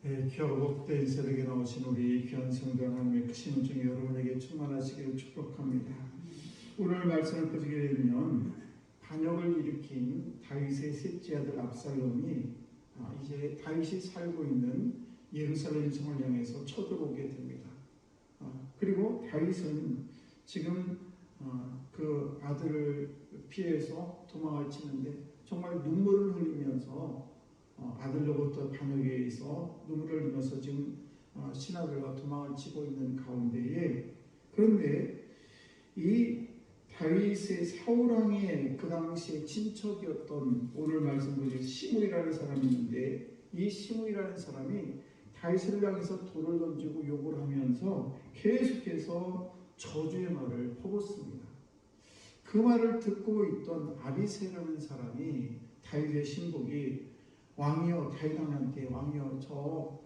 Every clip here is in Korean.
네, 귀하고 복된 새벽에 나오신 우리 귀한 성도 하나님의 크신 은총이 여러분에게 충만하시기를 축복합니다. 오늘 말씀을 보시게 되면 반역을 일으킨 다윗의 셋째 아들 압살롬이 아, 이제 다윗이 살고 있는 예루살렘 성을 향해서 쳐들어오게 됩니다. 아, 그리고 다윗은 지금 아, 그 아들을 피해서 도망을 치는데 정말 눈물을 흘리면서 어, 아들로부터 반역에 의해서 눈물을 흘리면서 지금 어, 신하들과 도망을 치고 있는 가운데에 그런데 이 다윗의 사울왕의 그 당시에 친척이었던 오늘 말씀 보신 시므이라는 사람이 있는데 이 시므이라는 사람이 다윗을 향해서 돌을 던지고 욕을 하면서 계속해서 저주의 말을 퍼붓습니다. 그 말을 듣고 있던 아비세라는 사람이 다윗의 신복이 왕이여 다윗왕한테 왕이여 저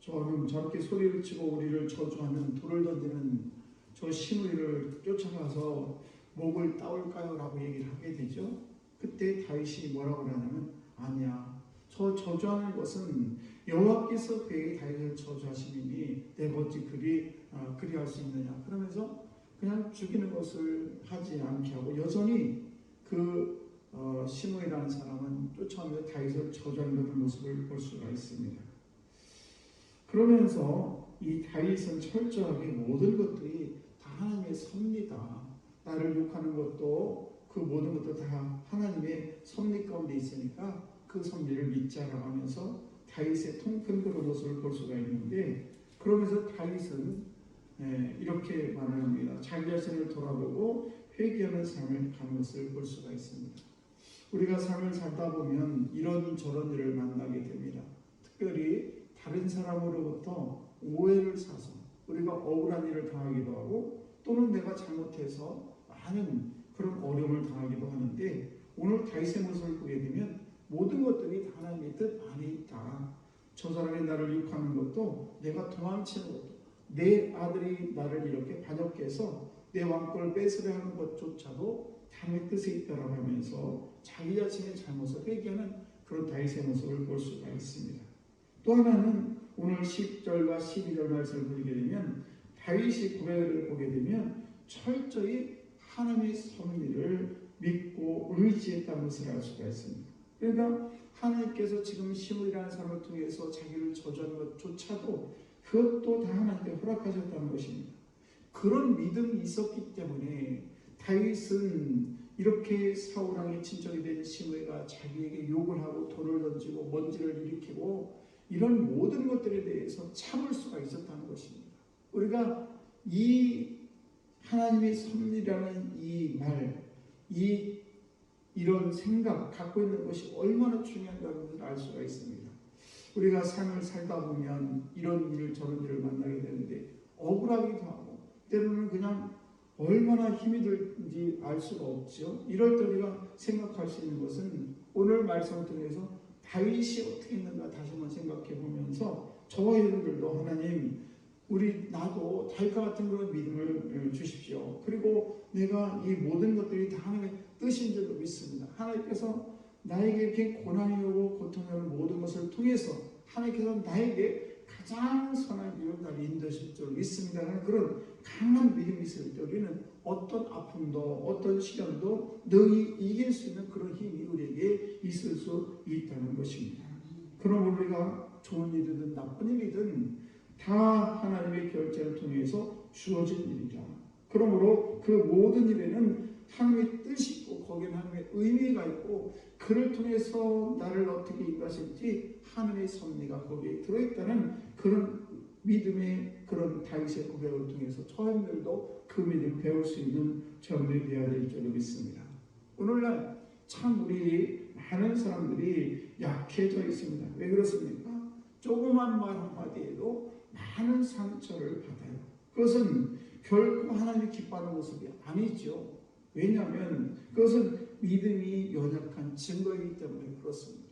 저는 저렇게 소리를 치고 우리를 저주하는 돌을 던지는 저 시므이를 쫓아가서 목을 따올까요 라고 얘기를 하게 되죠. 그때 다윗이 뭐라고 하냐면 아니야. 저 저주하는 것은 여호와께서 그에게 다윗을 저주하시니 내가 어찌 그리 아, 그리할 수 있느냐. 그러면서 그냥 죽이는 것을 하지 않게 하고 여전히 그 어, 시므이라는 사람은 쫓아오면서 다윗을 저주하는 모습을 볼 수가 있습니다. 그러면서 이 다윗은 철저하게 모든 것들이 다 하나님의 섭리다. 나를 욕하는 것도 그 모든 것도 다 하나님의 섭리 가운데 있으니까 그 섭리를 믿자라고 하면서 다윗의 통큰 그런 모습을 볼 수가 있는데 그러면서 다윗은 예, 이렇게 말을 합니다. 자기 자신을 돌아보고 회개하는 삶을 가는 것을 볼 수가 있습니다. 우리가 삶을 살다 보면 이런 저런 일을 만나게 됩니다. 특별히 다른 사람으로부터 오해를 사서 우리가 억울한 일을 당하기도 하고 또는 내가 잘못해서 많은 그런 어려움을 당하기도 하는데 오늘 다윗의 모습을 보게 되면 모든 것들이 다 하나님의 뜻 안에 있다. 저 사람이 나를 욕하는 것도 내가 도망치는 것도 내 아들이 나를 이렇게 반역해서 내 왕권을 뺏으려 하는 것조차도 하나님의 뜻에 있다라고 하면서 자기 자신의 잘못을 회개하는 그런 다윗의 모습을 볼 수가 있습니다. 또 하나는 오늘 10절과 12절 말씀을 보게 되면 다윗이 고백을 보게 되면 철저히 하나님의 섭리를 믿고 의지했다는 것을 알 수가 있습니다. 그러니까 하나님께서 지금 시므이라는 사람을 통해서 자기를 저주하는 것조차도 그것도 다 하나님께 허락하셨다는 것입니다. 그런 믿음이 있었기 때문에 다윗은 이렇게 사울왕의 친척이 된 시므이가 자기에게 욕을 하고 돌을 던지고 먼지를 일으키고 이런 모든 것들에 대해서 참을 수가 있었다는 것입니다. 우리가 이 하나님의 섭리라는 이 말, 이 이런 생각 갖고 있는 것이 얼마나 중요한가를 알 수가 있습니다. 우리가 삶을 살다 보면 이런 일 저런 일을 만나게 되는데 억울하기도 하고 때로는 그냥 얼마나 힘이 들지 알 수가 없죠. 이럴 때 우리가 생각할 수 있는 것은 오늘 말씀을 통해서 다윗이 어떻게 했는가 다시 한번 생각해 보면서 저와 여러분들도 하나님 우리 나도 다윗과 같은 그런 믿음을 주십시오. 그리고 내가 이 모든 것들이 다 하나님의 뜻인 줄로 믿습니다. 하나님께서 나에게 이렇게 고난이 오고 고통이 오는 모든 것을 통해서 하나님께서 나에게 가장 선한 인도하실 줄 믿습니다라는 그런 강한 믿음이 있을 때 우리는 어떤 아픔도 어떤 시련도 능히 이길 수 있는 그런 힘이 우리에게 있을 수 있다는 것입니다. 그럼 우리가 좋은 일이든 나쁜 일이든 다 하나님의 결제를 통해서 주어진 일이다. 그러므로 그 모든 일에는 하나님의 뜻이 있고 거기는 하나님의 의미가 있고 그를 통해서 나를 어떻게 인도하실지 하나님의 섭리가 거기에 들어있다는 그런 믿음의 그런 다윗의 고백을 통해서 저희들도 그 믿음 배울 수 있는 저들이 되어야 될 줄로 믿습니다. 오늘날 참 우리 많은 사람들이 약해져 있습니다. 왜 그렇습니까? 조그만 말 한마디에도 많은 상처를 받아요. 그것은 결코 하나님이 기뻐하는 모습이 아니죠. 왜냐하면 그것은 믿음이 연약한 증거이기 때문에 그렇습니다.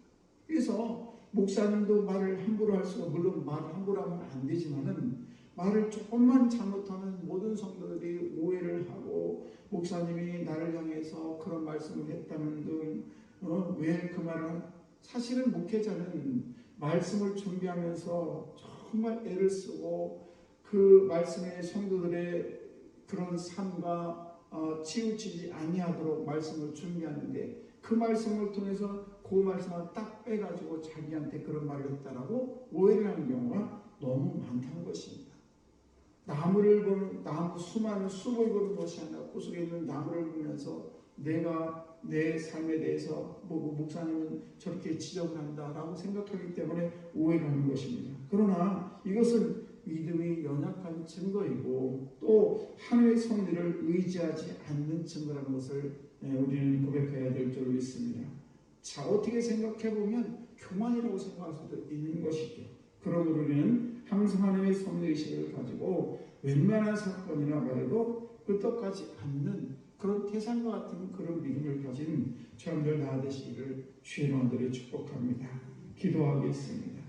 그래서 목사님도 말을 함부로 할 수가 물론 말 함부로 하면 안 되지만은 말을 조금만 잘못하면 모든 성도들이 오해를 하고 목사님이 나를 향해서 그런 말씀을 했다는 등 어, 왜그 말을 사실은 목회자는 말씀을 준비하면서 정말 애를 쓰고 그 말씀의 성도들의 그런 삶과 어, 치우치지 아니하도록 말씀을 준비하는데 그 말씀을 통해서 그 말씀을 딱 빼가지고 자기한테 그런 말을 했다라고 오해를 하는 경우가 너무 많다는 것입니다. 나무를 보는 나무 수많은 숲을 보는 것이 아니라 그 속에 있는 나무를 보면서 내가 내 삶에 대해서 뭐 목사님은 저렇게 지적을 한다라고 생각하기 때문에 오해를 하는 것입니다. 그러나 이것은 믿음이 연약한 증거이고 또 하나님의 섭리를 의지하지 않는 증거라는 것을 예, 우리는 고백해야 될 줄 믿습니다. 자 어떻게 생각해 보면 교만이라고 생각할 수도 있는 것이죠. 그러므로 우리는 항상 하나님의 섭리 의식을 가지고 웬만한 사건이나 말해도 끄떡하지 않는 그런 태산과 같은 그런 믿음을 가진 저들 다 되시기를 주의 이름으로 축복합니다. 기도하겠습니다.